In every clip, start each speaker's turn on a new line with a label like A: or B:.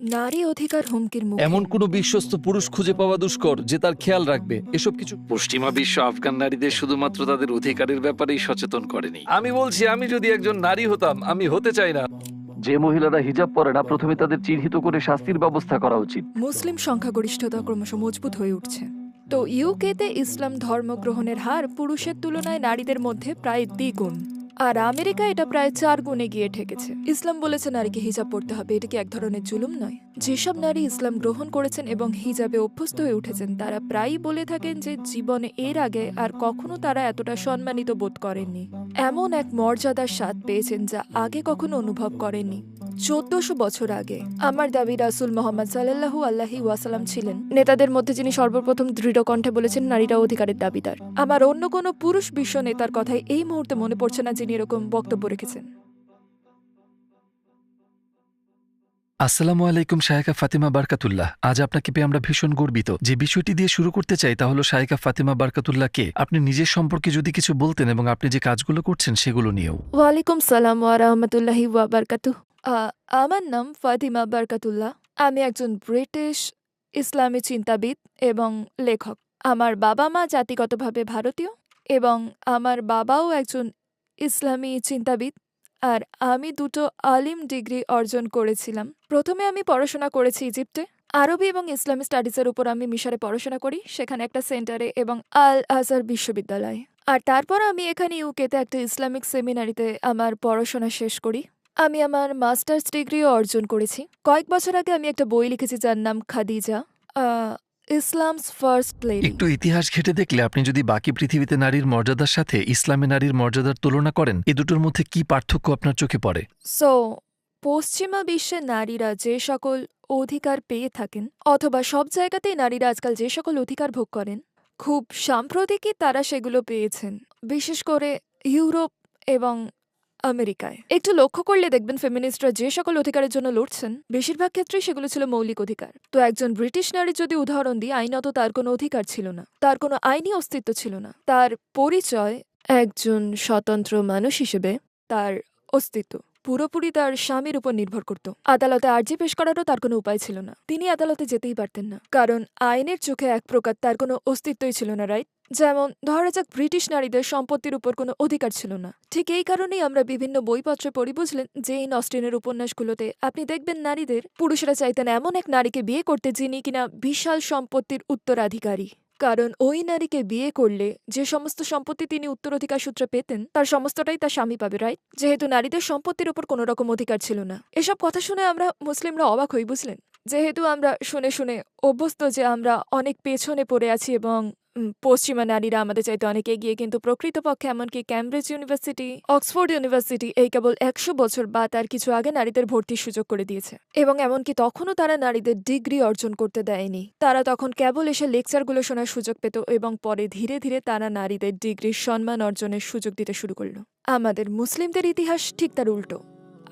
A: নারী অধিকার হুমকির মুখে।
B: এমন কোনো বিশ্বস্ত পুরুষ খুঁজে পাওয়া দুষ্কর যে তার খেয়াল রাখবে এসব কিছু পশ্চিমা বিশ্ব আফগান নারীদের শুধুমাত্র তাদের অধিকারের ব্যাপারেই সচেতন করেনি। আমি বলছি আমি যদি একজন নারী হতাম আমি হতে চাই না। যে মহিলারা হিজাব পরে না প্রথমে তাদের চিহ্নিত করে শাস্তির ব্যবস্থা করা উচিত।
A: মুসলিম সংখ্যাগরিষ্ঠতা ক্রমশ মজবুত হয়ে উঠছে। তো ইউকেতে ইসলাম ধর্ম গ্রহণের হার পুরুষের তুলনায় নারীদের মধ্যে প্রায় দ্বিগুণ। আর আমেরিকা এটা প্রায় চার গুণে গিয়ে ঠেকেছে। ইসলাম বলেছে নারীকে হিজাব পড়তে হবে, এটা কি এক ধরনের জুলুম নয়? যেসব নারী ইসলাম গ্রহণ করেছেন এবং হিজাবে অভ্যস্ত হয়ে উঠেছেন, তারা প্রায়ই বলে থাকেন যে জীবনে এর আগে আর কখনো তারা এতটা সম্মানিত বোধ করেননি। এমন এক মর্যাদার স্বাদ পেয়েছেন যা আগে কখনো অনুভব করেননি। চোদ্দশো বছর আগে আমার দাবি রাসুল মোহাম্মদ সাল্লাহু আল্লাহি ওয়াসালাম ছিলেন। নেতাদের মধ্যে যিনি সর্বপ্রথম দৃঢ় কণ্ঠে বলেছেন নারীরা অধিকারের দাবিদার। আমার অন্য কোনো পুরুষ বিশ্ব নেতার কথাই এই মুহূর্তে মনে পড়ছে না যিনি এরকম বক্তব্য রেখেছেন।
C: আসসালামু আলাইকুম শায়কা ফাতিমা বারকাতুল্লাহ। আজ আপনাকে পেয়ে আমরা ভীষণ গর্বিত। যে বিষয়টি দিয়ে শুরু করতে চাই তা হলো শায়কা ফাতিমা বারকাতুল্লাহকে আপনি নিজের সম্পর্কে যদি কিছু বলতেন এবং আপনি যে কাজগুলো করছেন সেগুলো নিয়েও।
A: ওয়ালাইকুম সালাম ওয়া রাহমাতুল্লাহি ওয়া বারকাতু আমার নাম ফাতিমা বারকাতুল্লাহ। আমি একজন ব্রিটিশ ইসলামী চিন্তাবিদ এবং লেখক। আমার বাবা মা জাতিগতভাবে ভারতীয় এবং আমার বাবাও একজন ইসলামী চিন্তাবিদ, আর আমি দুটো আলিম ডিগ্রি অর্জন করেছিলাম। প্রথমে আমি পড়াশোনা করেছি ইজিপ্টে। আরবি এবং ইসলামী স্টাডিজের উপর আমি মিশরে পড়াশোনা করি, সেখানে একটা সেন্টারে এবং আল আজহার বিশ্ববিদ্যালয়ে। আর তারপর আমি এখানে ইউকেতে একটা ইসলামিক সেমিনারিতে আমার পড়াশোনা শেষ করি। আমি আমার মাস্টার্স ডিগ্রিও অর্জন করেছি। কয়েক বছর আগে আমি একটা বই লিখেছি যার নাম খাদিজা। Islams first lady.
C: একটু ইতিহাস ঘেটে দেখলে আপনি যদি বাকি পৃথিবীতে নারীর মর্যাদার সাথে ইসলামে নারীর মর্যাদার তুলনা করেন এ দুটোর মধ্যে কি পার্থক্য আপনার চোখে পড়ে?
A: সো পশ্চিমা বিশ্বে নারীরা যে সকল অধিকার পেয়ে থাকেন অথবা সব জায়গাতেই নারীরা আজকাল যে সকল অধিকার ভোগ করেন খুব সাম্প্রতিকই তারা সেগুলো পেয়েছেন। বিশেষ করে ইউরোপ এবং আমেরিকায়। একটু লক্ষ্য করলে দেখবেন ফেমিনিস্টরা যে সকল অধিকারের জন্য লড়ছেন, বেশিরভাগ ক্ষেত্রেই সেগুলো ছিল মৌলিক অধিকার। তো একজন ব্রিটিশ নারী যদি উদাহরণ দিই, আইনত তার কোনো অধিকার ছিল না। তার কোনো আইনি অস্তিত্ব ছিল না। তার পরিচয় একজন স্বতন্ত্র মানুষ হিসেবে তার অস্তিত্ব। পুরোপুরি তার স্বামীর উপর নির্ভর করত। আদালতে আর্জি পেশ করারও তার কোনো উপায় ছিল না। তিনি আদালতে যেতেই পারতেন না। কারণ আইনের চোখে এক প্রকার তার কোনো অস্তিত্বই ছিল না, রাইট? যেমন, ধরা যাক ব্রিটিশ নারীদের সম্পত্তির উপর কোনো অধিকার ছিল না। ঠিক এই কারণেই আমরা বিভিন্ন বইপত্রে পড়ি, বুঝলেন? যে এই নস্টিনের উপন্যাসগুলোতে। আপনি দেখবেন নারীদের, পুরুষরা চাইতেন এমন এক নারীকে বিয়ে করতে যিনি কিনা বিশাল সম্পত্তির উত্তরাধিকারী। কারণ ওই নারীকে বিয়ে করলে যে সমস্ত সম্পত্তি তিনি উত্তরাধিকার সূত্রে পেতেন, তার সমস্তটাই তার স্বামী পাবে রাইট যেহেতু নারীদের সম্পত্তির উপর কোনো রকম অধিকার ছিল না। এসব কথা শুনে আমরা মুসলিমরা অবাক হই, বুঝলেন? যেহেতু আমরা শুনে শুনে অভ্যস্ত যে আমরা অনেক পেছনে পড়ে আছি এবং পশ্চিমা নারীরা আমাদের চাইতে অনেক এগিয়ে, কিন্তু প্রকৃতপক্ষে এমনকি ক্যামব্রিজ ইউনিভার্সিটি অক্সফোর্ড ইউনিভার্সিটি এই কেবল একশো বছর বা তার কিছু আগে নারীদের ভর্তির সুযোগ করে দিয়েছে। এবং এমনকি তখনও তারা নারীদের ডিগ্রি অর্জন করতে দেয়নি। তারা তখন কেবল এসে লেকচারগুলো শোনার সুযোগ পেত এবং পরে ধীরে ধীরে তারা নারীদের ডিগ্রির সম্মান অর্জনের সুযোগ দিতে শুরু করল। আমাদের মুসলিমদের ইতিহাস ঠিক তার উল্টো।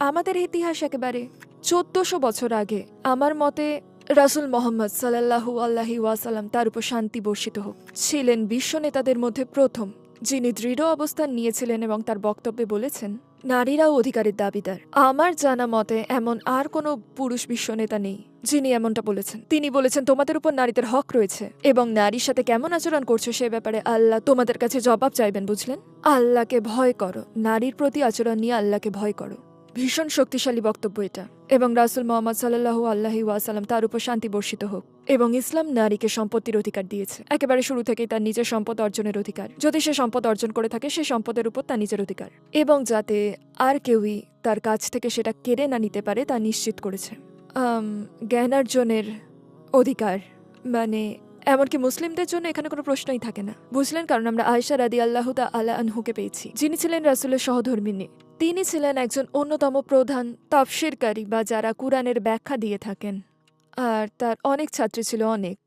A: আমাদের ইতিহাস একেবারে চোদ্দশো বছর আগে। আমার মতে রাসুল মোহাম্মদ সাল্লাহু আল্লাহি ওয়াসাল্লাম তার উপর শান্তি বর্ষিত হোক। ছিলেন বিশ্ব নেতাদের মধ্যে প্রথম, যিনি দৃঢ় অবস্থান নিয়েছিলেন এবং তার বক্তব্যে বলেছেন নারীরাও অধিকারের দাবিদার। আমার জানা মতে এমন আর কোনো পুরুষ বিশ্ব নেতা নেই, যিনি এমনটা বলেছেন। তিনি বলেছেন, তোমাদের উপর নারীদের হক রয়েছে এবং নারীর সাথে কেমন আচরণ করছ সে ব্যাপারে আল্লাহ তোমাদের কাছে জবাব চাইবেন, বুঝলেন? আল্লাহকে ভয় করো। নারীর প্রতি আচরণ নিয়ে আল্লাহকে ভয় করো। ভীষণ শক্তিশালী বক্তব্য এটা। এবং রাসুল মোহাম্মদ সাল্লাহু আল্লাহি ওয়াসালাম তার উপর শান্তি বর্ষিত হোক এবং ইসলাম নারীকে সম্পত্তির অধিকার দিয়েছে। একেবারে শুরু থেকেই তার নিজের সম্পদ অর্জনের অধিকার। যদি সে সম্পদ অর্জন করে থাকে, সে সম্পদের উপর তার নিজের অধিকার। এবং যাতে আর কেউই তার কাছ থেকে সেটা কেড়ে না নিতে পারে, তা নিশ্চিত করেছে। জ্ঞানার্জনের অধিকার মানে এমনকি মুসলিমদের জন্য এখানে কোনো প্রশ্নই থাকে না। বুঝলেন? কারণ আমরা আয়সা রাদি আল্লাহ আল্লাহ আনহুকে পেয়েছি। যিনি ছিলেন রাসুলের সহধর্মিনী। তিনি ছিলেন একজন অন্যতম প্রধান তাফসিরকারী বা যারা কুরআনের ব্যাখ্যা দিয়ে থাকেন। আর তার অনেক ছাত্রী ছিল অনেক।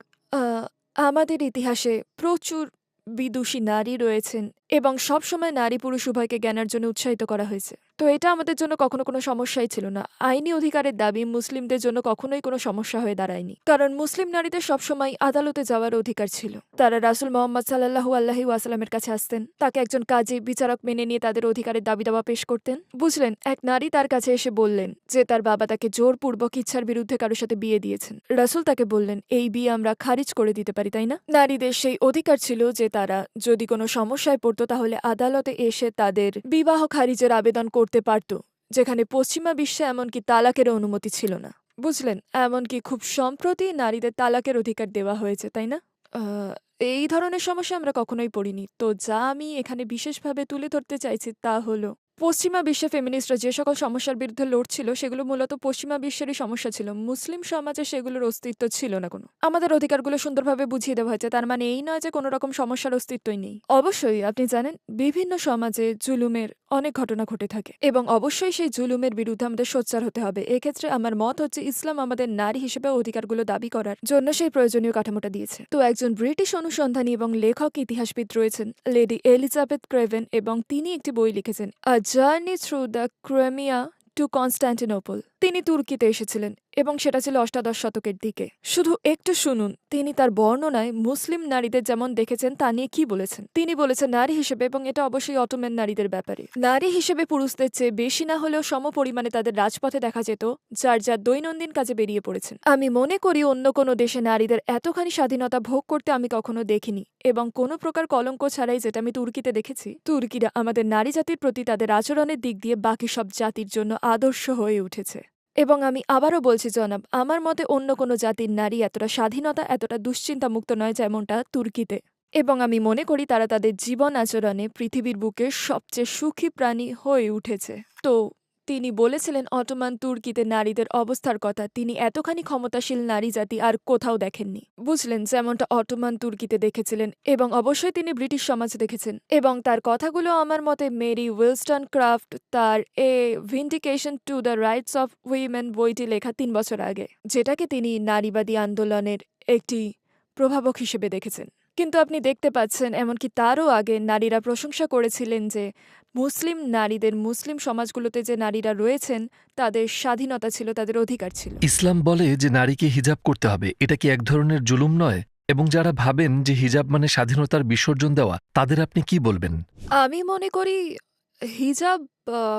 A: আমাদের ইতিহাসে প্রচুর বিদুষী নারী রয়েছেন এবং সবসময় নারী পুরুষ উভয়কে জ্ঞানের জন্য উৎসাহিত করা হয়েছে। তো এটা আমাদের জন্য কখনো কোনো সমস্যাই ছিল না। আইনি অধিকারের দাবি মুসলিমদের জন্য কখনোই কোনো সমস্যা হয়ে দাঁড়ায়নি। কারণ মুসলিম নারীদের সবসময় আদালতে যাওয়ার অধিকার ছিল। তারা রাসুল মোহাম্মদ সাল্লাহু আল্লাহি ওয়াসালামের কাছে আসতেন। তাকে একজন কাজী, বিচারক মেনে নিয়ে তাদের অধিকারের দাবি দাওয়া পেশ করতেন। বুঝলেন, এক নারী তার কাছে এসে বললেন যে তার বাবা তাকে জোরপূর্বক ইচ্ছার বিরুদ্ধে কারোর সাথে বিয়ে দিয়েছেন। রাসুল তাকে বললেন, এই বিয়ে আমরা খারিজ করে দিতে পারি, তাই না? নারীদের সেই অধিকার ছিল যে তারা যদি কোনো সমস্যায় পড়তো তাহলে আদালতে এসে তাদের বিবাহ খারিজের আবেদন করতে পারত, যেখানে পশ্চিমা বিশ্বে এমনকি তালাকের অনুমতি ছিল না। বুঝলেন? এমনকি খুব সম্প্রতি নারীদের তালাকের অধিকার দেওয়া হয়েছে, তাই না? এই ধরনের সমস্যা আমরা কখনোই পড়িনি। তো যা আমি এখানে বিশেষভাবে তুলে ধরতে চাইছি তা হলো পশ্চিমা বিশ্বে ফেমিনিস্টরা যে সকল সমস্যার বিরুদ্ধে লড়ছিল, সেগুলো মূলত পশ্চিমা বিশ্বেরই সমস্যা ছিল। মুসলিম সমাজে সেগুলোর অস্তিত্ব ছিল না কোনো। আমাদের অধিকারগুলো সুন্দরভাবে বুঝিয়ে দেওয়া হয়েছে, তার মানে এই নয় যে কোনো রকম সমস্যার অস্তিত্বই নেই। অবশ্যই, আপনি জানেন, বিভিন্ন সমাজে জুলুমের অনেক ঘটনা ঘটে থাকে এবং অবশ্যই সেই জুলুমের বিরুদ্ধে আমাদের সোচ্চার হতে হবে। এক্ষেত্রে আমার মত হচ্ছে, ইসলাম আমাদের নারী হিসেবে অধিকারগুলো দাবি করার জন্য সেই প্রয়োজনীয় কাঠামোটা দিয়েছে। তো একজন ব্রিটিশ অনুসন্ধানী এবং লেখক ইতিহাসবিদ রয়েছেন, লেডি এলিজাবেথ ক্রেভেন এবং তিনি একটি বই লিখেছেন, আ journey through the Crimea to Constantinople. তিনি তুর্কিতে এসেছিলেন এবং সেটা ছিল অষ্টাদশ শতকের দিকে। শুধু একটু শুনুন, তিনি তার বর্ণনায় মুসলিম নারীদের যেমন দেখেছেন, তা নিয়ে কি বলেছেন? তিনি বলেছেন নারী হিসেবে এবং এটা অবশ্যই অটোম্যান নারীদের ব্যাপারে। নারী হিসেবে পুরুষদের চেয়ে বেশি না হলেও সম পরিমাণে তাদের রাজপথে দেখা যেত, যার যার দৈনন্দিন কাজে বেরিয়ে পড়েছেন। আমি মনে করি অন্য কোনো দেশে নারীদের এতখানি স্বাধীনতা ভোগ করতে আমি কখনো দেখিনি এবং কোনো প্রকার কলঙ্ক ছাড়াই যেটা আমি তুর্কিতে দেখেছি, তুর্কিরা আমাদের নারী জাতির প্রতি তাদের আচরণের দিক দিয়ে বাকি সব জাতির জন্য আদর্শ হয়ে উঠেছে। এবং আমি আবারও বলছি, জনাব, আমার মতে অন্য কোনো জাতির নারী এতটা স্বাধীনতা, এতটা দুশ্চিন্তামুক্ত নয় যেমনটা তুর্কিতে। এবং আমি মনে করি তারা তাদের জীবন আচরণে পৃথিবীর বুকে সবচেয়ে সুখী প্রাণী হয়ে উঠেছে। তো তিনি বলেছিলেন, অটোমান তুর্কিতে নারীদের অবস্থার কথা। তিনি এতখানি ক্ষমতাশীল নারী জাতি আর কোথাও দেখেননি। বুঝলেন, যেমনটা অটোমান তুর্কিতে দেখেছিলেন এবং অবশ্যই তিনি ব্রিটিশ সমাজ দেখেছেন। এবং তার কথাগুলো আমার মতে মেরি উইলস্টন ক্রাফট তার A Vindication to the Rights of Women বইটি লেখা তিন বছর আগে, যেটাকে তিনি নারীবাদী আন্দোলনের একটি প্রভাবক হিসেবে দেখেছেন। কিন্তু আপনি দেখতে পাচ্ছেন এমনকি তারও আগে নারীরা প্রশংসা করেছিলেন যে মুসলিম নারীদের মুসলিম সমাজগুলোতে যে নারীরা রয়েছেন তাদের স্বাধীনতা ছিল তাদের অধিকার ছিল।
C: ইসলাম বলে যে নারীকে হিজাব করতে হবে এটা কি এক ধরনের জুলুম নয়? এবং যারা ভাবেন যে হিজাব মানে স্বাধীনতার বিসর্জন দেওয়া তাদের আপনি কি বলবেন?
A: আমি মনে করি হিজাব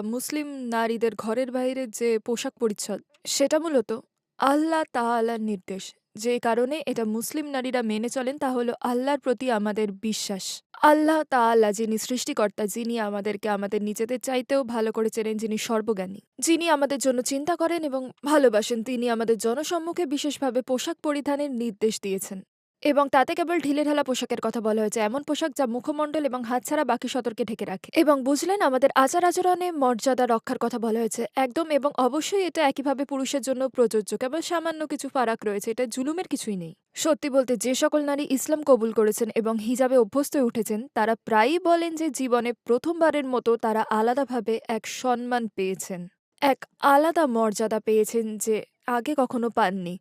A: মুসলিম নারীদের ঘরের বাইরে যে পোশাক পরিচ্ছদ সেটা মূলত আল্লাহ তাআলার নির্দেশ। যে কারণে এটা মুসলিম নারীরা মেনে চলেন, তা হলো আল্লাহর প্রতি আমাদের বিশ্বাস। আল্লাহ তা আল্লাহ যিনি সৃষ্টিকর্তা, যিনি আমাদেরকে আমাদের নিজেদের চাইতেও ভালো করে চেনেন, যিনি সর্বজ্ঞানী। যিনি আমাদের জন্য চিন্তা করেন এবং ভালোবাসেন, তিনি আমাদের জনসম্মুখে বিশেষভাবে পোশাক পরিধানের নির্দেশ দিয়েছেন। এবং তাতে কেবল ঢিলেঢালা পোশাকের কথা বলা হয়েছে, এমন পোশাক যা মুখমণ্ডল এবং হাত ছাড়া বাকি সতর্কে ঢেকে রাখে। এবং বুঝলেন, আমাদের আচার আচরণে মর্যাদা রক্ষার কথা বলা হয়েছে। একদম, এবং অবশ্যই এটা একইভাবে পুরুষের জন্য প্রযোজ্য। কেবল সামান্য কিছু ফারাক রয়েছে, এটা জুলুমের কিছুই নেই। সত্যি বলতে, যে সকল নারী ইসলাম কবুল করেছেন এবং হিজাবে অভ্যস্ত হয়ে উঠেছেন, তারা প্রায়ই বলেন যে জীবনে প্রথমবারের মতো তারা আলাদাভাবে এক সম্মান পেয়েছেন। এক আলাদা মর্যাদা পেয়েছেন যে আগে কখনো পাননি।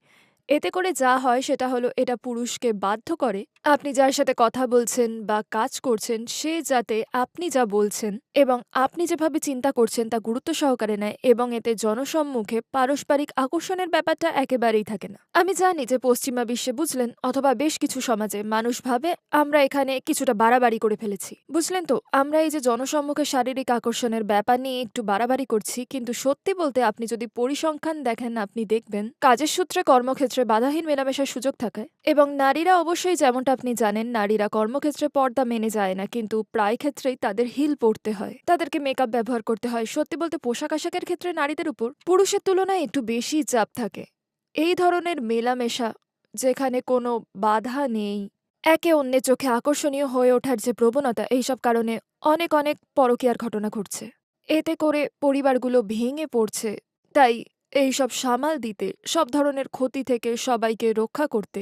A: এতে করে যা হয় সেটা হলো এটা পুরুষকে বাধ্য করে। আপনি যার সাথে কথা বলছেন বা কাজ করছেন, সে যাতে আপনি যা বলছেন এবং আপনি যেভাবে চিন্তা করছেন তা গুরুত্ব সহকারে নেয় এবং এতে জনসম্মুখে পারস্পরিক আকর্ষণের ব্যাপারটা একেবারেই থাকে না। আমি জানি যে পশ্চিমা বিশ্বে বুঝলেন, অথবা বেশ কিছু সমাজে মানুষ ভাবে, আমরা এখানে কিছুটা বাড়াবাড়ি করে ফেলেছি। বুঝলেন তো? আমরা এই যে জনসম্মুখে শারীরিক আকর্ষণের ব্যাপার নিয়ে একটু বাড়াবাড়ি করছি, কিন্তু সত্যি বলতে আপনি যদি পরিসংখ্যান দেখেন, আপনি দেখবেন, কাজের সূত্রে কর্মক্ষেত্রে বাধাহীন মেলামেশার সুযোগ থাকায়। এবং নারীরা অবশ্যই যেমনটা আপনি জানেন, নারীরা কর্মক্ষেত্রে পর্দা মেনে যায় না, কিন্তু প্রায় ক্ষেত্রেই তাদের হিল পড়তে হয়। তাদেরকে মেকআপ ব্যবহার করতে হয়। সত্যি বলতে পোশাক আশাকের ক্ষেত্রে নারীদের উপর পুরুষের তুলনায় একটু বেশি চাপ থাকে। এই ধরনের মেলামেশা যেখানে কোনো বাধা নেই, একে অন্যের চোখে আকর্ষণীয় হয়ে ওঠার যে প্রবণতা, এইসব কারণে অনেক অনেক পরকীয়ার ঘটনা ঘটছে। এতে করে পরিবারগুলো ভেঙে পড়ছে। তাই এইসব সামাল দিতে, সব ধরনের ক্ষতি থেকে সবাইকে রক্ষা করতে।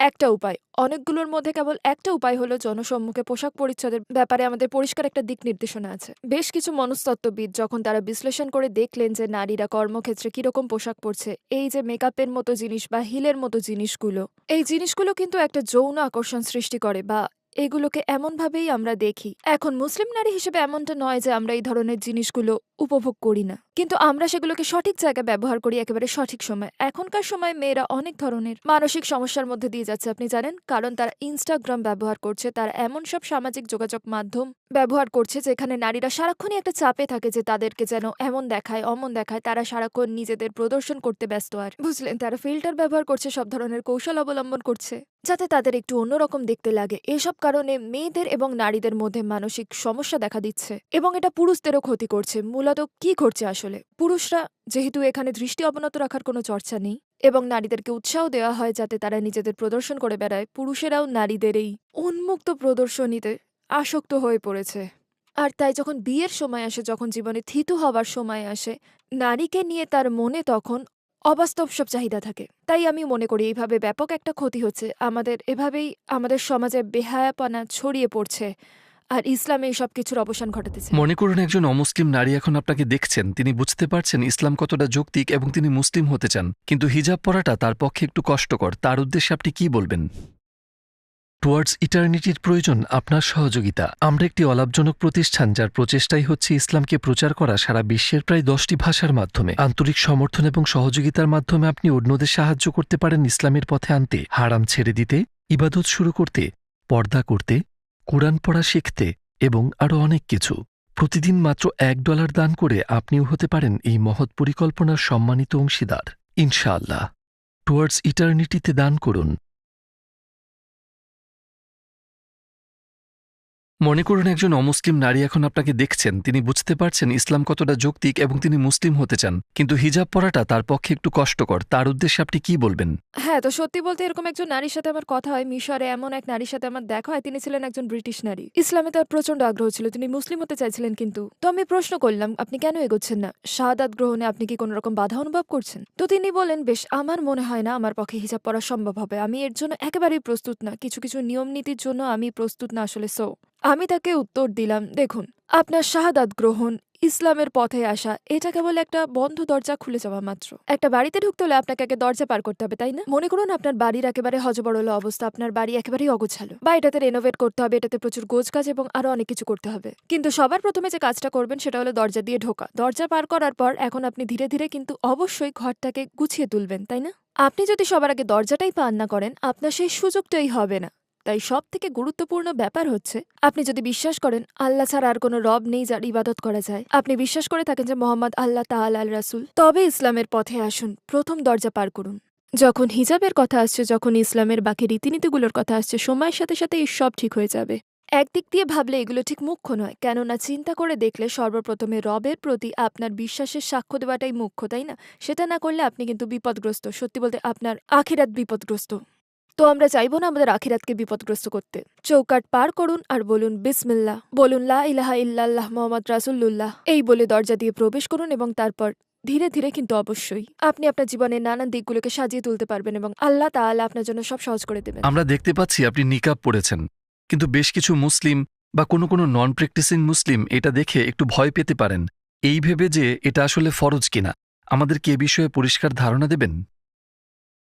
A: একটা উপায়, অনেকগুলোর মধ্যে কেবল একটা উপায় হলো জনসম্মুখে পোশাক পরিচ্ছদের ব্যাপারে আমাদের পরিষ্কার একটা দিক নির্দেশনা আছে। বেশ কিছু মনস্তত্ত্ববিদ যখন তারা বিশ্লেষণ করে দেখলেন যে নারীরা কর্মক্ষেত্রে কীরকম পোশাক পরছে, এই যে মেকআপের মতো জিনিস বা হিলের মতো জিনিসগুলো, এই জিনিসগুলো কিন্তু একটা যৌন আকর্ষণ সৃষ্টি করে বা এগুলোকে এমনভাবেই আমরা দেখি। এখন মুসলিম নারী হিসেবে এমনটা নয় যে আমরা এই ধরনের জিনিসগুলো উপভোগ করি না। কিন্তু আমরা সেগুলোকে সঠিক জায়গায় ব্যবহার করি একেবারে সঠিক সময়। এখনকার সময় মেয়েরা অনেক ধরনের মানসিক সমস্যার মধ্যে দিয়ে যাচ্ছে, আপনি জানেন? কারণ তারা ইনস্টাগ্রাম ব্যবহার করছে, তারা এমন সব সামাজিক যোগাযোগ মাধ্যম ব্যবহার করছে যেখানে নারীরা সারাক্ষণই একটা চাপে থাকে যে তাদেরকে যেন এমন দেখায়, অমন দেখায়। তারা সারাক্ষণ নিজেদের প্রদর্শন করতে ব্যস্ত আর, বুঝলেন? তারা ফিল্টার ব্যবহার করছে, সব ধরনের কৌশল অবলম্বন করছে। যাতে তাদের একটু অন্যরকম দেখতে লাগে। এসব কারণে মেয়েদের এবং নারীদের মধ্যে মানসিক সমস্যা দেখা দিচ্ছে এবং এটা পুরুষদেরও ক্ষতি করছে। মূলত কি ঘটছে আসলে? পুরুষরা যেহেতু এখানে দৃষ্টি অবনত রাখার কোনো চর্চা নেই এবং নারীদেরকে উৎসাহ দেওয়া হয় যাতে তারা নিজেদের প্রদর্শন করে বেড়ায়, পুরুষেরাও নারীদের এই উন্মুক্ত প্রদর্শনীতে আসক্ত হয়ে পড়েছে। আর তাই যখন বিয়ের সময় আসে, যখন জীবনে থিতু হওয়ার সময় আসে, নারীকে নিয়ে তার মনে তখন অবাস্তব সব চাহিদা থাকে। তাই আমি মনে করি এইভাবে ব্যাপক একটা ক্ষতি হচ্ছে। আমাদের এভাবেই আমাদের সমাজে বেহায়াপনা ছড়িয়ে পড়ছে আর ইসলামে এই সব কিছুর অবসান ঘটাতেছে।
C: মনে করুন একজন অমুসলিম নারী এখন আপনাকে দেখছেন, তিনি বুঝতে পারছেন ইসলাম কতটা যৌক্তিক এবং তিনি মুসলিম হতে চান। কিন্তু হিজাব পরাটা তার পক্ষে একটু কষ্টকর। তার উদ্দেশ্যে আপনি কি বলবেন? টুয়ার্ডস ইটার্নিটির প্রয়োজন আপনার সহযোগিতা। আমরা একটি অলাভজনক প্রতিষ্ঠান যার প্রচেষ্টাই হচ্ছে ইসলামকে প্রচার করা সারা বিশ্বের প্রায় দশটি ভাষার মাধ্যমে। আন্তরিক সমর্থন এবং সহযোগিতার মাধ্যমে আপনি অন্যদের সাহায্য করতে পারেন ইসলামের পথে আনতে। হারাম ছেড়ে দিতে, ইবাদত শুরু করতে, পর্দা করতে, কোরআন পড়া শিখতে এবং আরও অনেক কিছু। প্রতিদিন মাত্র এক ডলার দান করে আপনিও হতে পারেন এই মহৎ পরিকল্পনার সম্মানিত অংশীদার। ইনশাআল্লাহ। টুয়ার্ডস ইটার্নিটিতে দান করুন। মনে করুন একজন অমুসলিম নারী এখন আপনাকে দেখছেন, তিনি বুঝতে পারছেন ইসলাম কতটা যৌক্তিক এবং তিনি মুসলিম হতে চান। কিন্তু হিজাব পরাটা তার পক্ষে একটু কষ্টকর, তার উদ্দেশ্যে আপনি কি বলবেন?
A: হ্যাঁ তো সত্যি বলতে এরকম একজন নারীর সাথে আমার কথা হয়, মিশরে এমন এক নারীর সাথে আমার দেখা হয়, তিনি ছিলেন একজন ব্রিটিশ নারী। ইসলামে তার প্রচণ্ড আগ্রহ ছিল, তিনি মুসলিম হতে চাইছিলেন কিন্তু। তো আমি প্রশ্ন করলাম, আপনি কেন এগোচ্ছেন না? শাহাদাত গ্রহণে আপনি কি কোনো রকম বাধা অনুভব করছেন? তো তিনি বলেন, বেশ, আমার মনে হয় না আমার পক্ষে হিজাব পরা সম্ভব হবে। আমি এর জন্য একেবারেই প্রস্তুত না। কিছু কিছু নিয়ম নীতির জন্য আমি প্রস্তুত না আসলে সো আমি তাকে উত্তর দিলাম, দেখুন, আপনার শাহাদাত গ্রহণ, ইসলামের পথে আসা, এটা কেবল একটা বন্ধ দরজা খুলে যাওয়া মাত্র। একটা বাড়িতে ঢুকতে হলে আপনাকে আগে দরজা পার করতে হবে, তাই না? মনে করুন আপনার বাড়ির একেবারে হজবড়ল অবস্থা, আপনার বাড়ি একেবারেই অগোছালো। বা এটাতে রেনোভেট করতে হবে, এটাতে প্রচুর গোছ কাজ এবং আরও অনেক কিছু করতে হবে। কিন্তু সবার প্রথমে যে কাজটা করবেন, সেটা হলো দরজা দিয়ে ঢোকা। দরজা পার করার পর এখন আপনি ধীরে ধীরে কিন্তু অবশ্যই ঘরটাকে গুছিয়ে তুলবেন, তাই না? আপনি যদি সবার আগে দরজাটাই পান না করেন, আপনার সেই সুযোগটাই হবে না। তাই সব থেকে গুরুত্বপূর্ণ ব্যাপার হচ্ছে, আপনি যদি বিশ্বাস করেন, আল্লাহ ছাড়া আর কোনো রব নেই যার ইবাদত করা যায়। আপনি বিশ্বাস করে থাকেন যে মোহাম্মদ আল্লাহ তাআল আল রাসুল। তবে ইসলামের পথে আসুন, প্রথম দরজা পার করুন। যখন হিজাবের কথা আসছে, যখন ইসলামের বাকি রীতিনীতিগুলোর কথা আসছে, সময়ের সাথে সাথে সব ঠিক হয়ে যাবে। একদিক দিয়ে ভাবলে এগুলো ঠিক মুখ্য নয়, কেননা চিন্তা করে দেখলে সর্বপ্রথমে রবের প্রতি আপনার বিশ্বাসের সাক্ষ্য দেওয়াটাই মুখ্য, তাই না? সেটা না করলে আপনি কিন্তু বিপদগ্রস্ত। সত্যি বলতে আপনার আখিরাত বিপদগ্রস্ত। তো আমরা চাইব না আমাদের আখিরাতকে বিপদগ্রস্ত করতে। চৌকাট পার করুন আর বলুন বিসমিল্লা বলুন, লা ইলাহা ইল্লাল্লাহ মোহাম্মদ রাসুল্লুল্লাহ এই বলে দরজা দিয়ে প্রবেশ করুন এবং তারপর ধীরে ধীরে কিন্তু অবশ্যই আপনি আপনার জীবনের নানান দিকগুলোকে সাজিয়ে তুলতে পারবেন এবং আল্লাহ তাআলা আপনার জন্য সব সহজ করে দেবেন।
C: আমরা দেখতে পাচ্ছি আপনি নিকাব পড়েছেন, কিন্তু বেশ কিছু মুসলিম বা কোনো কোনো নন প্র্যাকটিসিং মুসলিম এটা দেখে একটু ভয় পেতে পারেন। এই ভেবে যে এটা আসলে ফরজ কিনা আমাদেরকে এ বিষয়ে পরিষ্কার ধারণা দেবেন?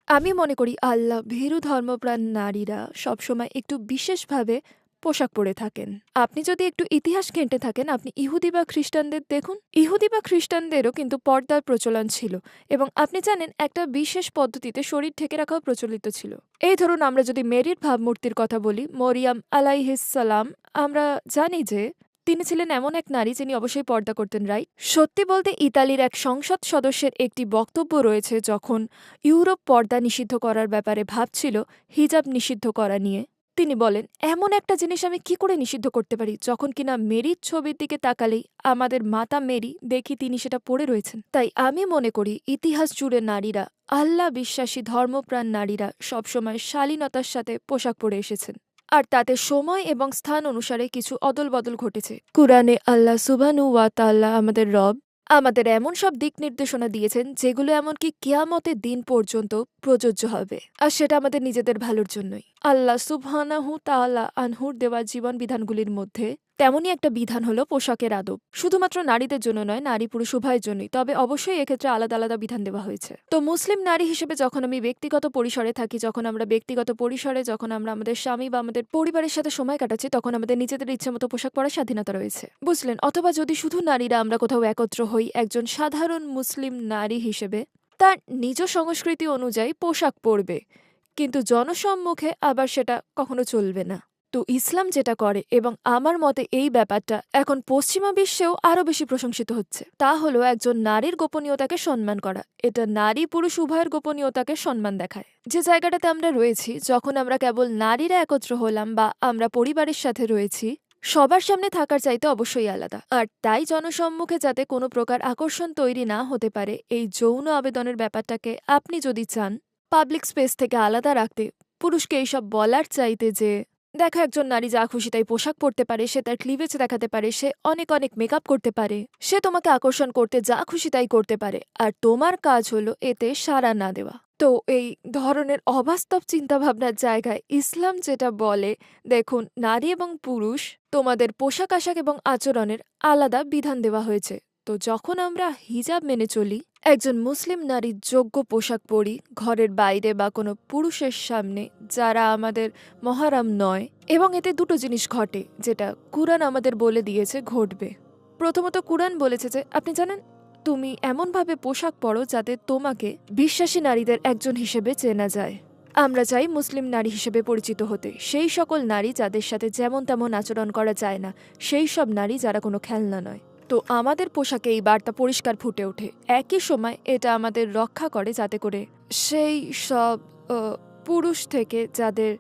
A: আমি মনে করি আল্লাহ ভীরু ধর্মপ্রাণ নারীরা সবসময় একটু বিশেষভাবে পোশাক পরে থাকেন। আপনি যদি একটু ইতিহাস ঘেঁটে থাকেন, আপনি ইহুদি বা খ্রিস্টানদের দেখুন। ইহুদি বা খ্রিস্টানদেরও কিন্তু পর্দার প্রচলন ছিল এবং আপনি জানেন একটা বিশেষ পদ্ধতিতে শরীর ঢেকে রাখাও প্রচলিত ছিল। এই ধরুন আমরা যদি মেরির ভাবমূর্তির কথা বলি, মরিয়াম আলাইহিসালাম আমরা জানি যে তিনি ছিলেন এমন এক নারী যিনি অবশ্যই পর্দা করতেন, রাইট? সত্যি বলতে ইতালির এক সংসদ সদস্যের একটি বক্তব্য রয়েছে যখন ইউরোপ পর্দা নিষিদ্ধ করার ব্যাপারে ভাবছিল, হিজাব নিষিদ্ধ করা নিয়ে। তিনি বলেন, এমন একটা জিনিস আমি কি করে নিষিদ্ধ করতে পারি? যখন কিনা মেরির ছবির দিকে তাকালেই আমাদের মাতা মেরি দেখি তিনি সেটা পড়ে রয়েছেন। তাই আমি মনে করি, ইতিহাস জুড়ে নারীরা, আল্লাহ বিশ্বাসী ধর্মপ্রাণ নারীরা সবসময় শালীনতার সাথে পোশাক পরে এসেছেন। আর তাতে সময় এবং স্থান অনুসারে কিছু অদল বদল ঘটেছে। কুরআনে আল্লাহ সুবানু ওয়া তাল্লাহ আমাদের রব আমাদের এমন সব দিক নির্দেশনা দিয়েছেন, যেগুলো এমনকি কিয়ামতের দিন পর্যন্ত প্রযোজ্য হবে, আর সেটা আমাদের নিজেদের ভালোর জন্যই। আল্লাহ সুবহানাহু তাআলা আনহুর দেওয়া জীবন বিধানগুলির মধ্যে তেমনই একটা বিধান হলো পোশাকের আদব। শুধুমাত্র নারীদের জন্য নয়, নারী পুরুষ উভয়ের জন্যই। তবে অবশ্যই এক্ষেত্রে আলাদা আলাদা বিধান দেওয়া হয়েছে। তো মুসলিম নারী হিসেবে যখন আমি ব্যক্তিগত পরিসরে থাকি, যখন আমরা ব্যক্তিগত পরিসরে, যখন আমরা আমাদের স্বামী বা আমাদের পরিবারের সাথে সময় কাটাচ্ছি, তখন আমাদের নিজেদের ইচ্ছে মতো পোশাক পরার স্বাধীনতা রয়েছে। বুঝলেন? অথবা যদি শুধু নারীরা আমরা কোথাও একত্র হই, একজন সাধারণ মুসলিম নারী হিসেবে, তার নিজ সংস্কৃতি অনুযায়ী পোশাক পরবে। কিন্তু জনসম্মুখে আবার সেটা কখনো চলবে না। তো ইসলাম যেটা করে এবং আমার মতে এই ব্যাপারটা এখন পশ্চিমা বিশ্বেও আরও বেশি প্রশংসিত হচ্ছে। তা হলো একজন নারীর গোপনীয়তাকে সম্মান করা। এটা নারী পুরুষ উভয়ের গোপনীয়তাকে সম্মান দেখায়। যে জায়গাটাতে আমরা রয়েছি, যখন আমরা কেবল নারীরা একত্র হলাম বা আমরা পরিবারের সাথে রয়েছি, সবার সামনে থাকার চাইতে অবশ্যই আলাদা। আর তাই জনসম্মুখে যাতে কোনো প্রকার আকর্ষণ তৈরি না হতে পারে, এই যৌন আবেদনের ব্যাপারটাকে আপনি যদি চান পাবলিক স্পেস থেকে আলাদা রাখতে, পুরুষকে এইসব বলার চাইতে যে দেখো, একজন নারী যা খুশি তাই পোশাক পরতে পারে, সে তার ক্লিভেজ দেখাতে পারে, সে অনেক অনেক মেকআপ করতে পারে, সে তোমাকে আকর্ষণ করতে যা খুশি তাই করতে পারে। আর তোমার কাজ হলো এতে সাড়া না দেওয়া। তো এই ধরনের অবাস্তব চিন্তাভাবনার জায়গায় ইসলাম যেটা বলে, দেখুন, নারী এবং পুরুষ তোমাদের পোশাক আশাক এবং আচরণের আলাদা বিধান দেওয়া হয়েছে। তো যখন আমরা হিজাব মেনে চলি একজন মুসলিম নারীর যোগ্য পোশাক পরি, ঘরের বাইরে বা কোনো পুরুষের সামনে, যারা আমাদের মহারাম নয় এবং এতে দুটো জিনিস ঘটে, যেটা কুরআন আমাদের বলে দিয়েছে ঘটবে। প্রথমত কুরআন বলেছে যে, আপনি জানেন, তুমি এমনভাবে পোশাক পরো যাতে তোমাকে বিশ্বাসী নারীদের একজন হিসেবে চেনা যায়। আমরা চাই মুসলিম নারী হিসেবে পরিচিত হতে, সেই সকল নারী যাদের সাথে যেমন তেমন আচরণ করা যায় না, সেই সব নারী যারা কোনো খেলনা নয়। তো আমাদের পোশাকে এই বার্তা পরিষ্কার ফুটে ওঠে। একই সময় এটা আমাদের রক্ষা করে যাতে করে সেই সব পুরুষ থেকে যাদের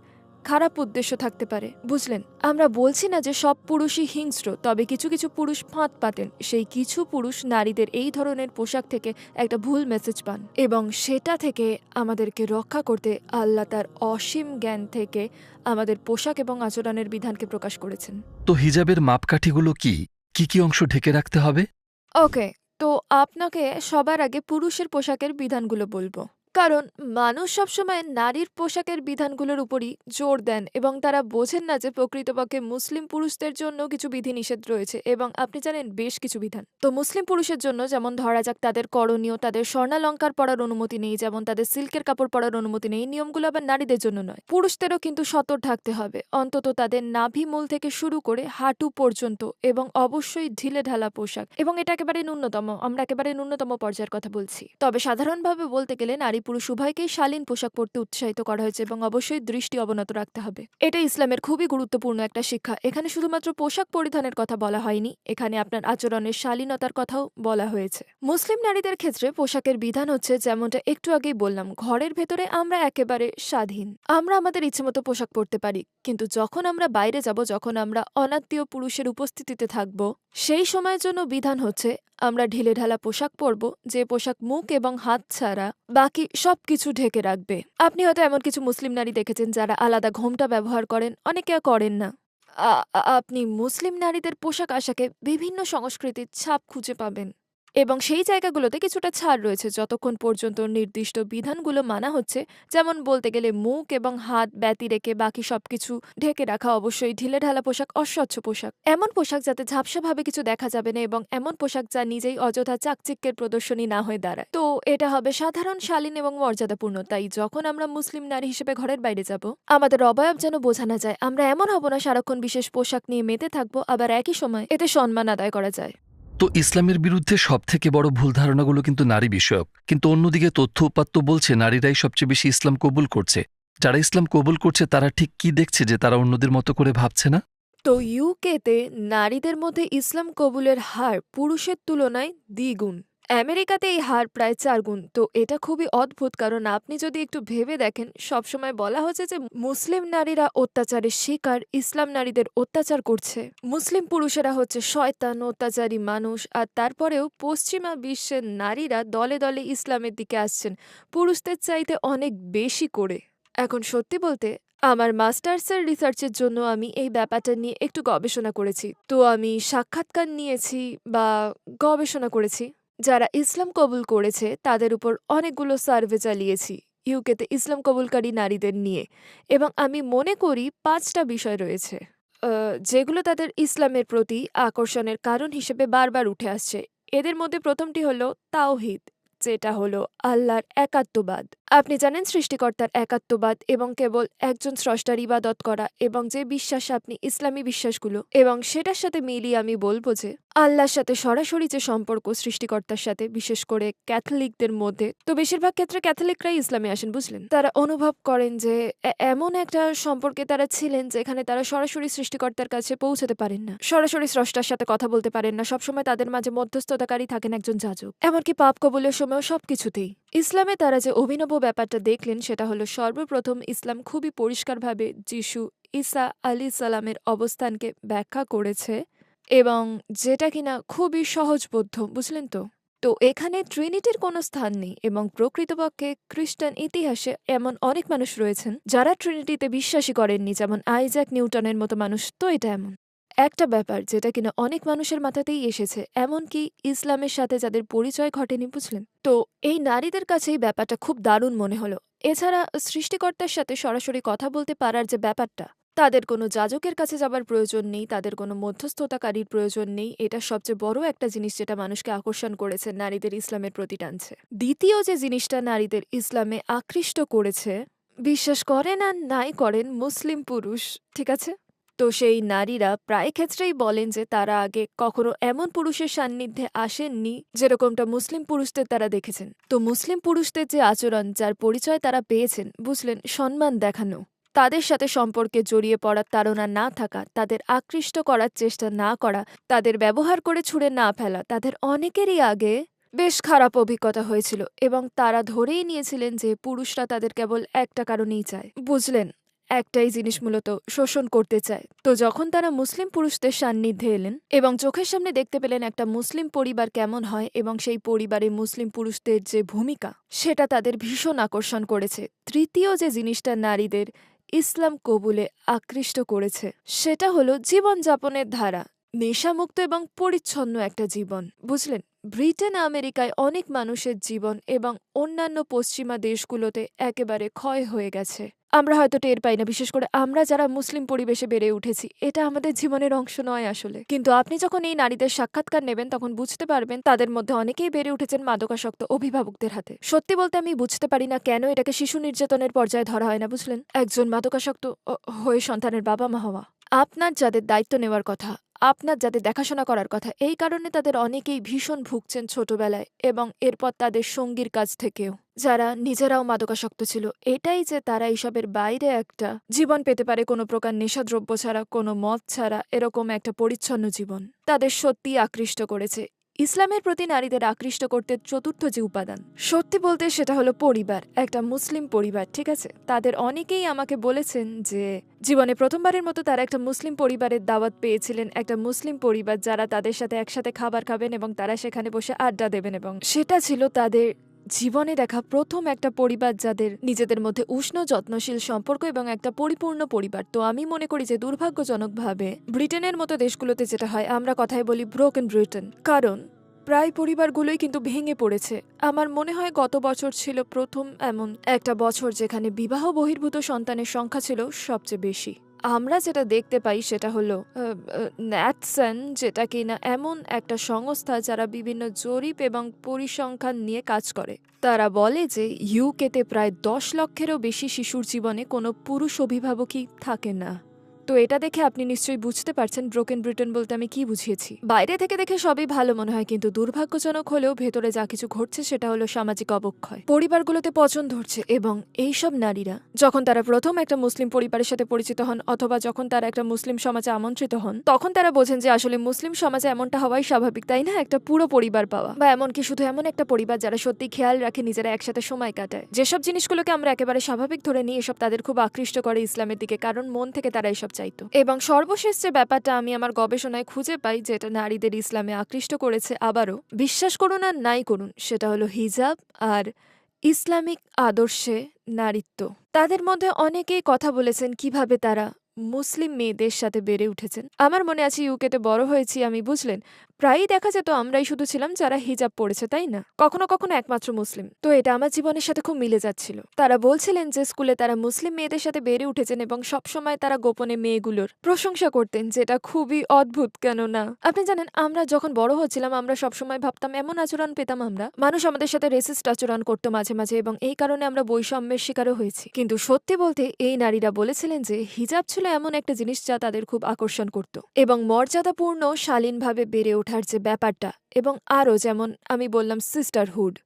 A: খারাপ উদ্দেশ্য থাকতে পারে। বুঝলেন? আমরা বলছি না যে সব পুরুষই হিংস্র, তবে কিছু কিছু পুরুষ ফাঁদ পাতেন। সেই কিছু পুরুষ নারীদের এই ধরনের পোশাক থেকে একটা ভুল মেসেজ পান এবং সেটা থেকে আমাদেরকে রক্ষা করতে আল্লাহ তার অসীম জ্ঞান থেকে আমাদের পোশাক এবং আচরণের বিধানকে প্রকাশ করেছেন।
C: তো হিজাবের মাপকাঠিগুলো কি? কি কি অংশ ঢেকে রাখতে হবে?
A: ওকে, তো আপনাকে সবার আগে পুরুষের পোশাকের বিধানগুলো বলব। কারণ মানুষ সবসময় নারীর পোশাকের বিধানগুলোর উপরই জোর দেন এবং তারা বোঝেন না যে প্রকৃতপক্ষে মুসলিম পুরুষদের জন্য কিছু বিধিনিষেধ রয়েছে এবং আপনি জানেন বেশ কিছু বিধান। তো মুসলিম পুরুষের জন্য যেমন ধরা যাক তাদের করণীয়, তাদের স্বর্ণালঙ্কার পরার অনুমতি নেই, যেমন তাদের সিল্কের কাপড় পরার অনুমতি নেই নিয়মগুলো আবার নারীদের জন্য নয়। পুরুষদেরও কিন্তু সতর থাকতে হবে, অন্তত তাদের নাভি মূল থেকে শুরু করে হাঁটু পর্যন্ত এবং অবশ্যই ঢিলে ঢালা পোশাক এবং এটা একেবারে ন্যূনতম, আমরা একেবারে ন্যূনতম পর্যায়ের কথা বলছি। তবে সাধারণভাবে বলতে গেলে নারী পুরুষ উভয়কেই শালীন পোশাক পরতে উৎসাহিত করা হয়েছে এবং অবশ্যই দৃষ্টি অবনত রাখতে হবে। এটা ইসলামের খুবই গুরুত্বপূর্ণ একটা শিক্ষা। এখানে শুধুমাত্র পোশাক পরিধানের কথা বলা হয়নি, এখানে আপনার আচরণের শালীনতার কথাও বলা হয়েছে। মুসলিম নারীদের ক্ষেত্রে পোশাকের বিধান হচ্ছে, যেমনটা একটু আগেই বললাম, ঘরের ভেতরে আমরা একেবারে স্বাধীন। আমরা আমাদের ইচ্ছেমতো পোশাক পরতে পারি, কিন্তু যখন আমরা বাইরে যাব, যখন আমরা অনাত্মীয় পুরুষের উপস্থিতিতে থাকব, সেই সময়ের জন্য বিধান হচ্ছে, আমরা ঢিলে ঢালা পোশাক পরব, যে পোশাক মুখ এবং হাত ছাড়া বাকি সবকিছু ঢেকে রাখবে। আপনি হয়তো এমন কিছু মুসলিম নারী দেখেছেন যারা আলাদা ঘোমটা ব্যবহার করেন, অনেকে করেন না। আপনি মুসলিম নারীদের পোশাক আশাকে বিভিন্ন সংস্কৃতির ছাপ খুঁজে পাবেন। এবং সেই জায়গাগুলোতে কিছুটা ছাড় রয়েছে যতক্ষণ পর্যন্ত নির্দিষ্ট বিধানগুলো মানা হচ্ছে, যেমন বলতে গেলে মুখ এবং হাত ব্যতি রেখে বাকি সবকিছু ঢেকে রাখা অবশ্যই ঢিলে ঢালা পোশাক, অস্বচ্ছ পোশাক। এমন পোশাক যাতে ঝাপসাভাবে কিছু দেখা যাবে না এবং এমন পোশাক যা নিজেই অযথা চাকচিক্যের প্রদর্শনী না হয়ে দাঁড়ায়। তো এটা হবে সাধারণ, শালীন এবং মর্যাদাপূর্ণ, তাই যখন আমরা মুসলিম নারী হিসেবে ঘরের বাইরে যাব, আমাদের অবয়ব যেন বোঝা না যায়, আমরা এমন হব না সারাক্ষণ বিশেষ পোশাক নিয়ে মেতে থাকব, আবার একই সময় এতে সম্মান আদায় করা যায়।
C: তো ইসলামের বিরুদ্ধে সবথেকে বড় ভুল ধারণাগুলো কিন্তু নারী বিষয়ক। কিন্তু অন্যদিকে তথ্য উপাত্ত বলছে নারীরাই সবচেয়ে বেশি ইসলাম কবুল করছে। যারা ইসলাম কবুল করছে, তারা ঠিক কি দেখছে যে তারা অন্যদের মতো করে ভাবছে না?
A: তো ইউকেতে নারীদের মধ্যে ইসলাম কবুলের হার পুরুষের তুলনায় দ্বিগুণ। আমেরিকাতে এই হার প্রায় চার গুণ। তো এটা খুবই অদ্ভুত, কারণ আপনি যদি একটু ভেবে দেখেন, সবসময় বলা হচ্ছে যে মুসলিম নারীরা অত্যাচারের শিকার, ইসলাম নারীদের অত্যাচার করছে। মুসলিম পুরুষেরা হচ্ছে শয়তান, অত্যাচারী মানুষ, আর তারপরেও পশ্চিমা বিশ্বের নারীরা দলে দলে ইসলামের দিকে আসছেন, পুরুষদের চাইতে অনেক বেশি করে। এখন সত্যি বলতে, আমার মাস্টার্সের রিসার্চের জন্য আমি এই ব্যাপারটা নিয়ে একটু গবেষণা করেছি। তো আমি সাক্ষাৎকার নিয়েছি বা গবেষণা করেছি। যারা ইসলাম কবুল করেছে, তাদের উপর অনেকগুলো সার্ভে চালিয়েছি, ইউকেতে ইসলাম কবুলকারী নারীদের নিয়ে। এবং আমি মনে করি পাঁচটা বিষয় রয়েছে যেগুলো তাদের ইসলামের প্রতি আকর্ষণের কারণ হিসেবে বারবার উঠে আসছে। এদের মধ্যে প্রথমটি হলো তাওহিদ। যেটা হলো আল্লাহর একাত্মবাদ। আপনি জানেন সৃষ্টিকর্তার একাত্মবাদ এবং কেবল একজন স্রষ্টার ইবাদত করা এবং যে বিশ্বাস আপনি ইসলামী বিশ্বাসগুলো এবং সেটার সাথে মিলিয়ে আমি বলব যে আল্লাহর সাথে সরাসরি যে সম্পর্ক সৃষ্টিকর্তার সাথে, বিশেষ করে ক্যাথলিকদের মধ্যে, তো বেশিরভাগ ক্ষেত্রে ক্যাথলিকরাই ইসলামে আসেন, বুঝলেন? তারা অনুভব করেন যে এমন একটা সম্পর্কে তারা ছিলেন যেখানে তারা সরাসরি সৃষ্টিকর্তার কাছে পৌঁছাতে পারেন না। সরাসরি স্রষ্টার সাথে কথা বলতে পারেন না, সবসময় তাদের মাঝে মধ্যস্থতাকারী থাকেন একজন যাজক। এমনকি পাপ কবুলের সময়ও সবকিছুতেই। ইসলামে তারা যে অভিনব ব্যাপারটা দেখলেন, সেটা হলো সর্বপ্রথম ইসলাম খুবই পরিষ্কারভাবে যিশু ঈসা আলী সালামের অবস্থানকে ব্যাখ্যা করেছে এবং যেটা কিনা খুবই সহজবোধ্য, বুঝলেন তো? তো এখানে ট্রিনিটির কোনো স্থান নেই এবং প্রকৃতপক্ষে খ্রিস্টান ইতিহাসে এমন অনেক মানুষ রয়েছেন যারা ট্রিনিটিতে বিশ্বাসী করেননি, যেমন আইজ্যাক নিউটনের মতো মানুষ। তো এটা এমন। একটা ব্যাপার যেটা কিনা অনেক মানুষের মাথাতেই এসেছে, এমনকি ইসলামের সাথে যাদের পরিচয় ঘটেনি, বুঝলেন? তো এই নারীদের কাছে এই ব্যাপারটা খুব দারুণ মনে হলো। এছাড়া সৃষ্টিকর্তার সাথে সরাসরি কথা বলতে পারার যে ব্যাপারটা, তাদের কোনো যাজকের কাছে যাবার প্রয়োজন নেই, তাদের কোনো মধ্যস্থতাকারীর প্রয়োজন নেই, এটা সবচেয়ে বড় একটা জিনিস যেটা মানুষকে আকর্ষণ করেছে নারীদের ইসলামের প্রতি টানছে। দ্বিতীয় যে জিনিসটা নারীদের ইসলামে আকৃষ্ট করেছে, বিশ্বাস করেন আর নাই করেন মুসলিম পুরুষ, ঠিক আছে? তো সেই নারীরা প্রায় ক্ষেত্রেই বলেন যে তারা আগে কখনো এমন পুরুষের সান্নিধ্যে আসেননি যেরকমটা মুসলিম পুরুষদের তারা দেখেছেন। তো মুসলিম পুরুষদের যে আচরণ, যার পরিচয় তারা পেয়েছেন, বুঝলেন, সম্মান দেখানো। তাদের সাথে সম্পর্কে জড়িয়ে পড়ার তাড়না না থাকা, তাদের আকৃষ্ট করার চেষ্টা না করা, তাদের ব্যবহার করে ছুঁড়ে না ফেলা, তাদের অনেকেরই আগে বেশ খারাপ অভিজ্ঞতা হয়েছিল এবং তারা ধরেই নিয়েছিলেন যে পুরুষরা তাদের কেবল একটা কারণেই চায়, বুঝলেন? একটাই জিনিস মূলত, শোষণ করতে চায়। তো যখন তারা মুসলিম পুরুষদের সান্নিধ্যে এলেন এবং চোখের সামনে দেখতে পেলেন একটা মুসলিম পরিবার কেমন হয় এবং সেই পরিবারে মুসলিম পুরুষদের যে ভূমিকা, সেটা তাদের ভীষণ আকর্ষণ করেছে। তৃতীয় যে জিনিসটা নারীদের ইসলাম কবুলে আকৃষ্ট করেছে, সেটা হলো জীবনযাপনের ধারা, নেশামুক্ত এবং পরিচ্ছন্ন একটা জীবন। বুঝলেন? ব্রিটেন আমেরিকায় অনেক মানুষের জীবন এবং অন্যান্য পশ্চিমা দেশগুলোতে একেবারে ক্ষয় হয়ে গেছে। আমরা হয়তো টের পাই না, বিশেষ করে আমরা যারা মুসলিম পরিবেশে বেড়ে উঠেছি। এটা আমাদের জীবনের অংশ নয় আসলে। কিন্তু আপনি যখন এই নারীদের সাক্ষাৎকার নেবেন, তখন বুঝতে পারবেন তাদের মধ্যে অনেকেই বেড়ে উঠেছেন মাদকাসক্ত অভিভাবকদের হাতে। সত্যি বলতে আমি বুঝতে পারি না কেন এটাকে শিশু নির্যাতনের পর্যায়ে ধরা হয় না, বুঝলেন? একজন মাদকাসক্ত হয়ে সন্তানের বাবা মা হওয়া। আপনার যাদের দায়িত্ব নেওয়ার কথা আপনার যাতে দেখাশোনা করার কথা, এই কারণে তাদের অনেকেই ভীষণ ভুগছেন ছোটবেলায় এবং এরপর তাদের সঙ্গীর কাছ থেকেও। যারা নিজেরাও মাদকাসক্ত ছিল, এটাই যে তারা এইসবের বাইরে একটা জীবন পেতে পারে, কোনো প্রকার নেশাদ্রব্য ছাড়া, কোনো মদ ছাড়া, এরকম একটা পরিচ্ছন্ন জীবন। তাদের সত্যি আকৃষ্ট করেছে। ইসলামের প্রতি নারীদের আকৃষ্ট করতে চতুর্থ যে উপাদান, সত্যি বলতে সেটা হলো পরিবার, একটা মুসলিম পরিবার, ঠিক আছে? তাদের অনেকেই আমাকে বলেছেন যে, জীবনে প্রথমবারের মতো তারা একটা মুসলিম পরিবারের দাওয়াত পেয়েছিলেন, একটা মুসলিম পরিবার যারা তাদের সাথে একসাথে খাবার খাবেন এবং তারা সেখানে বসে আড্ডা দেবেন এবং সেটা ছিল তাদের জীবনে দেখা প্রথম একটা পরিবার যাদের নিজেদের মধ্যে উষ্ণ, যত্নশীল সম্পর্ক এবং একটা পরিপূর্ণ পরিবার। তো আমি মনে করি যে দুর্ভাগ্যজনকভাবে ব্রিটেনের মতো দেশগুলোতে যেটা হয়, আমরা কথায় বলি ব্রোকেন ব্রিটেন কারণ প্রায় পরিবারগুলোই কিন্তু ভেঙে পড়েছে। আমার মনে হয় গত বছর ছিল প্রথম এমন একটা বছর যেখানে বিবাহ বহির্ভূত সন্তানের সংখ্যা ছিল সবচেয়ে বেশি। আমরা যেটা দেখতে পাই সেটা হলো ন্যাটসন যেটা কিনা এমন একটা সংস্থা যারা বিভিন্ন জরিপ এবং পরিসংখ্যান নিয়ে কাজ করে। তারা বলে যে ইউকেতে প্রায় দশ লক্ষেরও বেশি শিশুর জীবনে কোনো পুরুষ অভিভাবকই থাকে না। তো এটা দেখে আপনি নিশ্চয়ই বুঝতে পারছেন ব্রোকেন ব্রিটেন বলতে আমি কি বুঝিয়েছি। বাইরে থেকে দেখে সবই ভালো মনে হয়, কিন্তু দুর্ভাগ্যজনক হলেও ভেতরে যা কিছু ঘটছে সেটা হলো সামাজিক অবক্ষয়। পরিবারগুলোতে পচন ধরছে এবং এইসব নারীরা, যখন তারা প্রথম একটা মুসলিম পরিবারের সাথে পরিচিত হন অথবা যখন তারা একটা মুসলিম সমাজে আমন্ত্রিত হন, তখন তারা বোঝেন যে আসলে মুসলিম সমাজে এমনটা হওয়াই স্বাভাবিক, তাই না? একটা পুরো পরিবার পাওয়া। বা এমনকি শুধু এমন একটা পরিবার যারা সত্যি খেয়াল রাখে নিজেরা একসাথে সময় কাটায়। যেসব জিনিসগুলোকে আমরা একেবারে স্বাভাবিক ধরে নিই, এসব তাদের খুব আকৃষ্ট করে ইসলামের দিকে, কারণ মন থেকে তারা এসব চাইতো। এবং সর্বশেষ যে ব্যাপারটা আমি আমার গবেষণায় খুঁজে পাই যেটা নারীদের ইসলামে আকৃষ্ট করেছে আবারও। বিশ্বাস করুন আর নাই করুন, সেটা হলো হিজাব আর ইসলামিক আদর্শে নারীত্ব। তাদের মধ্যে অনেকেই কথা বলেছেন কীভাবে তারা মুসলিম মেয়েদের সাথে বেড়ে উঠেছেন। আমার মনে আছে ইউকেতে বড় হয়েছি আমি, বুঝলেন? প্রায়ই দেখা যেত আমরাই শুধু ছিলাম যারা হিজাব পড়েছে, তাই না? কখনো কখনো একমাত্র মুসলিম। তো এটা আমার জীবনের সাথে খুব মিলে যাচ্ছিল। তারা বলছিলেন যে স্কুলে তারা মুসলিম মেয়েদের সাথে বেড়ে উঠেছেন এবং সবসময় তারা গোপনে মেয়েগুলোর প্রশংসা করতেন, যেটা খুবই অদ্ভুত, কেননা আপনি জানেন, আমরা যখন বড় হচ্ছিলাম, আমরা সবসময় ভাবতাম, এমন আচরণ পেতাম আমরা। মানুষ আমাদের সাথে রেসিস্ট আচরণ করতো মাঝে মাঝে এবং এই কারণে আমরা বৈষম্যের শিকারও হয়েছি। কিন্তু সত্যি বলতে, এই নারীরা বলেছিলেন যে হিজাব ছিল এমন একটা জিনিস যা তাদের খুব আকর্ষণ করত। এবং মর্যাদাপূর্ণ, শালীনভাবে বেড়ে ওঠার যে ব্যাপারটা, এবং আরও যেমন আমি বললাম সিস্টারহুড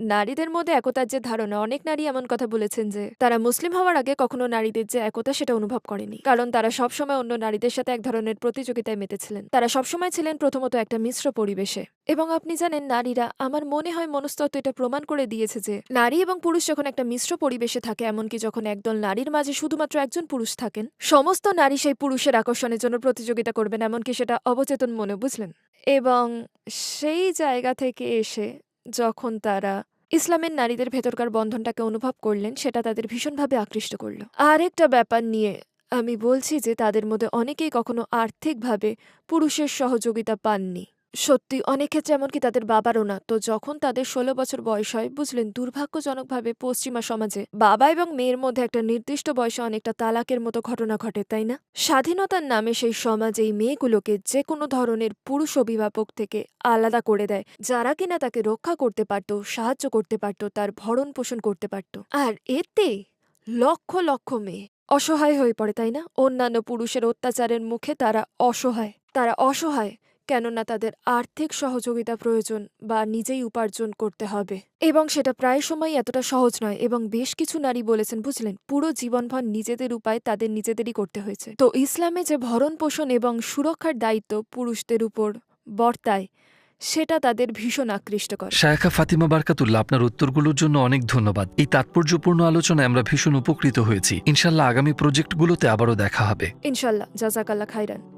A: নারীদের মধ্যে একতার যে ধারণা, অনেক নারী এমন কথা বলেছেন যে তারা মুসলিম হওয়ার আগে কখনো নারীদের যে একতা সেটা অনুভব করেনি। কারণ তারা সবসময় অন্য নারীদের সাথে এক ধরনের প্রতিযোগিতায় মেতেছিলেন। তারা সবসময় ছিলেন প্রথমত একটা মিশ্র পরিবেশে। এবং আপনি জানেন, নারীরা, আমার মনে হয় মনস্তত্ত্ব এটা প্রমাণ করে দিয়েছে যে নারী এবং পুরুষ যখন একটা মিশ্র পরিবেশে থাকে, এমনকি যখন একদল নারীর মাঝে শুধুমাত্র একজন পুরুষ থাকেন, সমস্ত নারী সেই পুরুষের আকর্ষণের জন্য প্রতিযোগিতা করবেন, এমনকি সেটা অবচেতন মনে বুঝলেন? এবং সেই জায়গা থেকে এসে যখন তারা ইসলামের নারীদের ভেতরকার বন্ধনটাকে অনুভব করলেন, সেটা তাদের ভীষণভাবে আকৃষ্ট করল। আরেকটা ব্যাপার নিয়ে আমি বলছি যে, তাদের মধ্যে অনেকেই কখনো আর্থিকভাবে পুরুষের সহযোগিতা পাননি। সত্যি, অনেক এমনকি তাদের বাবারও না। তো যখন তাদের ষোলো বছর বয়স হয়, বুঝলেন, দুর্ভাগ্যজনকভাবে পশ্চিমা সমাজে বাবা এবং মেয়ের মধ্যে একটা নির্দিষ্ট বয়সে অনেকটা তালাকের মতো ঘটনা ঘটে, তাই না? স্বাধীনতার নামে সেই সমাজ এই মেয়েগুলোকে যে কোনো ধরনের পুরুষ অভিভাবক থেকে আলাদা করে দেয়, যারা কিনা তাকে রক্ষা করতে পারত, সাহায্য করতে পারত, তার ভরণ পোষণ করতে পারত। আর এতে লক্ষ লক্ষ মেয়ে অসহায় হয়ে পড়ে, তাই না? অন্যান্য পুরুষের অত্যাচারের মুখে তারা অসহায় তারা অসহায়। কেননা তাদের আর্থিক সহযোগিতা প্রয়োজন বা নিজেই উপার্জন করতে হবে। এবং সেটা প্রায় সময় এতটা সহজ নয় এবং বেশ কিছু নারী বলেছেন বুঝলেন পুরো জীবনভর নিজেদের উপায় তাদের নিজেদেরই করতে হয়েছে। তো ইসলামে যে ভরণ পোষণ এবং সুরক্ষার দায়িত্ব পুরুষদের উপর বর্তায় সেটা তাদের ভীষণ আকৃষ্ট করে।
C: শায়খা ফাতিমা বারকাতুল্লাহ আপনার উত্তরগুলোর জন্য অনেক ধন্যবাদ। এই তাৎপর্যপূর্ণ আলোচনায় আমরা ভীষণ উপকৃত হয়েছি। ইনশাল্লাহ আগামী প্রজেক্টগুলোতে আবারও দেখা হবে।
A: ইনশাল্লাহ জাজাকাল্লাহ খাইরান